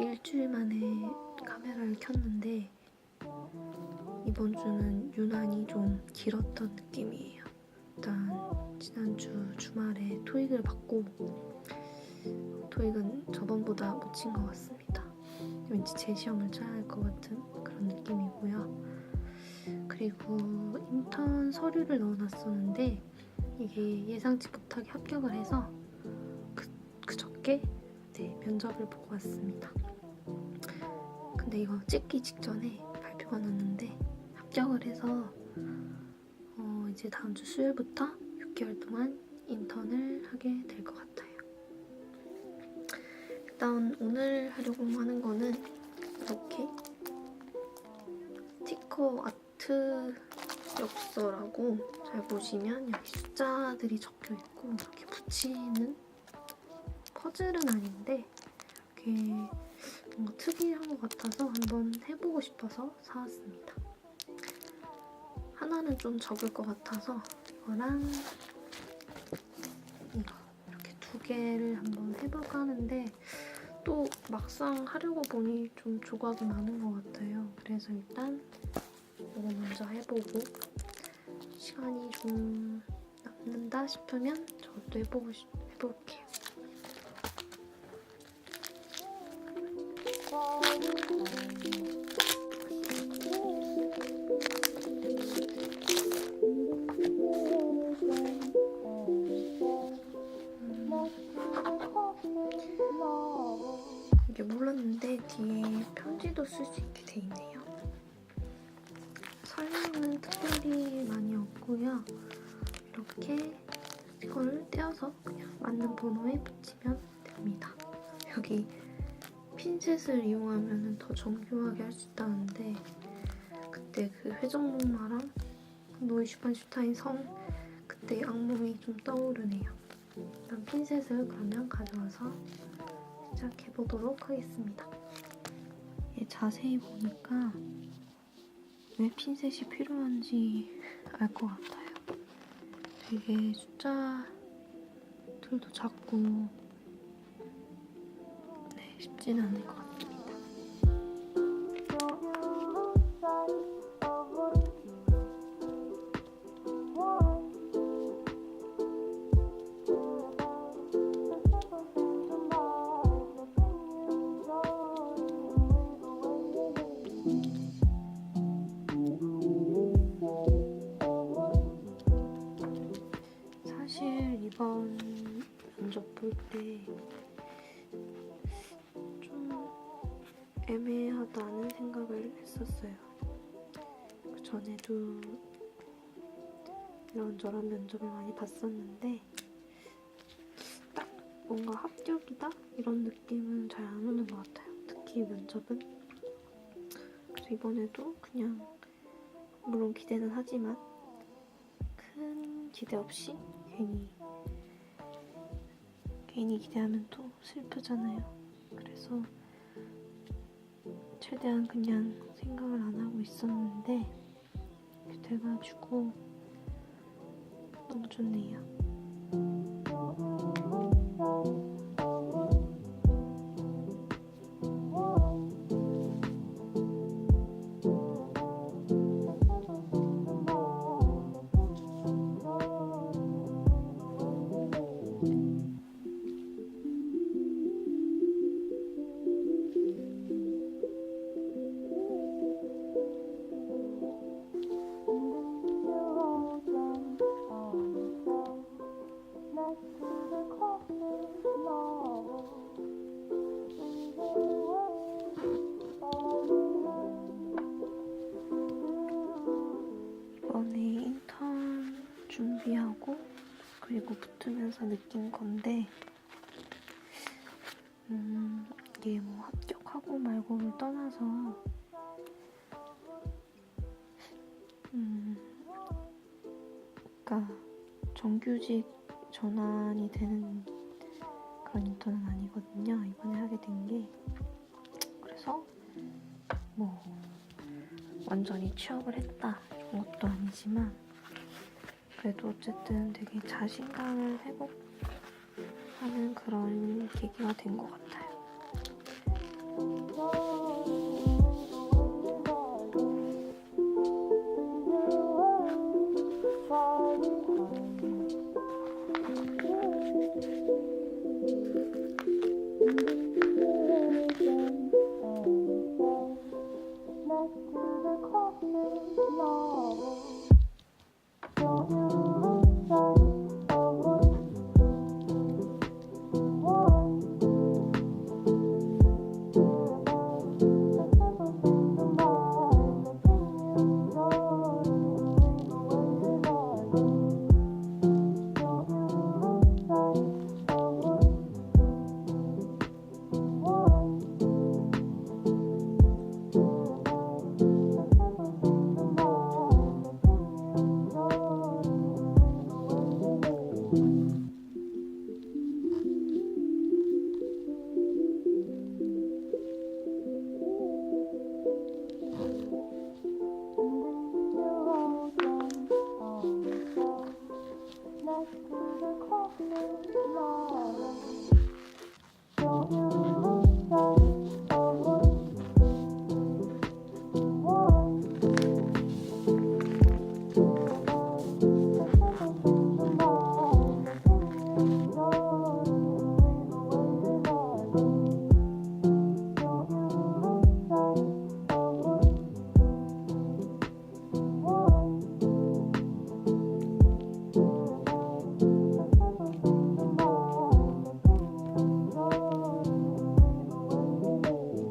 일주일 만에 카메라를 켰는데 이번 주는 유난히 좀 길었던 느낌이에요. 일단 지난주 주말에 토익을 받고 토익은 저번보다 못 친 것 같습니다. 왠지 제 시험을 쳐야 할 것 같은 그런 느낌이고요. 그리고 인턴 서류를 넣어놨었는데 이게 예상치 못하게 합격을 해서 그, 그저께 네, 면접을 보고 왔습니다. 근데 이거 찍기 직전에 발표가 났는데 합격을 해서 어, 이제 다음 주 수요일부터 6개월 동안 인턴을 하게 될 것 같아요. 일단 오늘 하려고 하는 거는 이렇게 스티커 아트 엽서라고 잘 보시면 여기 숫자들이 적혀 있고 이렇게 붙이는 퍼즐은 아닌데 이렇게 뭔가 특이한 것 같아서 한번 해보고 싶어서 사왔습니다. 하나는 좀 적을 것 같아서 이거랑 이거 이렇게 두 개를 한번 해볼까 하는데 또 막상 하려고 보니 좀 조각이 많은 것 같아요. 그래서 일단 이거 먼저 해보고 시간이 좀 남는다 싶으면 저것도 해보고 싶, 해볼게요. 이게 몰랐는데 뒤에 편지도 쓸 수 있게 돼 있네요. 설명은 특별히 많이 없고요. 이렇게 이걸 떼어서 그냥 맞는 번호에 붙이면 됩니다. 여기 핀셋을 이용하면 더 정교하게 할 수 있다는데 그때 그 회전목마랑 노이슈판슈타인 성 그때 악몽이 좀 떠오르네요. 일단 핀셋을 그러면 가져와서 시작해보도록 하겠습니다. 얘 자세히 보니까 왜 핀셋이 필요한지 알 것 같아요. 되게 숫자들도 작고 네, 쉽지는 않을 것 같습니다. 사실 이번 면접 볼 때 좀 애매하다는 생각을 했었어요. 그 전에도 이런저런 면접을 많이 봤었는데 딱 뭔가 합격이다 이런 느낌은 잘 안 오는 것 같아요. 특히 면접은 그래서 이번에도 그냥 물론 기대는 하지만 큰 기대 없이 괜히 괜히 기대하면 또 슬프잖아요. 그래서 최대한 그냥 생각을 안 하고 있었는데 돼가지고 너무 좋네요. 준비하고 그리고 붙으면서 느낀 건데 음, 이게 뭐 합격하고 말고를 떠나서 음, 그러니까 정규직 전환이 되는 그런 인턴은 아니거든요. 이번에 하게 된 게 그래서 뭐 완전히 취업을 했다 이런 것도 아니지만 그래도 어쨌든 되게 자신감을 회복하는 그런 계기가 된 것 같아요.